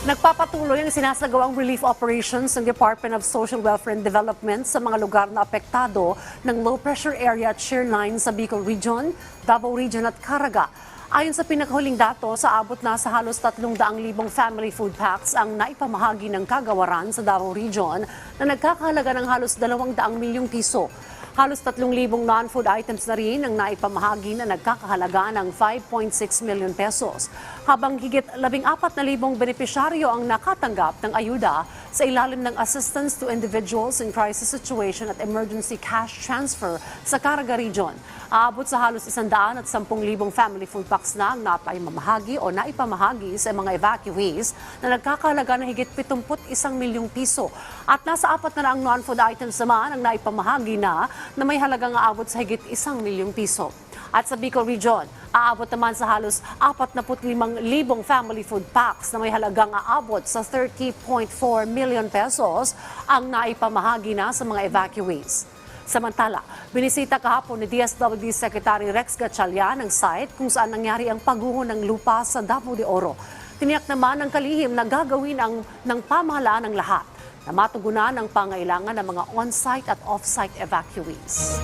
Nagpapatuloy ang sinasagawang relief operations ng Department of Social Welfare and Development sa mga lugar na apektado ng low pressure area at shear line sa Bicol Region, Davao Region at Caraga. Ayon sa pinakahuling datos, sa abot na sa halos 300,000 family food packs ang naipamahagi ng kagawaran sa Davao Region na nagkakahalaga ng halos 200 milyong piso. Halos 3,000 non-food items na rin ang naipamahagi na nagkakahalaga ng 5.6 million pesos. Habang higit 14,000 benepisyaryo ang nakatanggap ng ayuda sa ilalim ng Assistance to Individuals in Crisis Situation at Emergency Cash Transfer sa Caraga Region. Aabot sa halos 110,000 family food packs na ang napaimamahagi o naipamahagi sa mga evacuees na nagkakahalaga ng higit 71 milyong piso. At nasa apat na ang non-food items naman ang naipamahagi na na may halagang aabot sa higit 1 milyong piso. At sa Bicol Region, aabot naman sa halos 45,000 family food packs na may halagang aabot sa 30.4 million pesos ang naipamahagi na sa mga evacuees. Samantala, binisita kahapon ni DSWD Secretary Rex Gatchalian ang site kung saan nangyari ang pagguho ng lupa sa Davao de Oro. Tiniyak naman ng kalihim na gagawin ang, ng pamahalaan ng lahat na matugunan ang pangailangan ng mga on-site at off-site evacuees.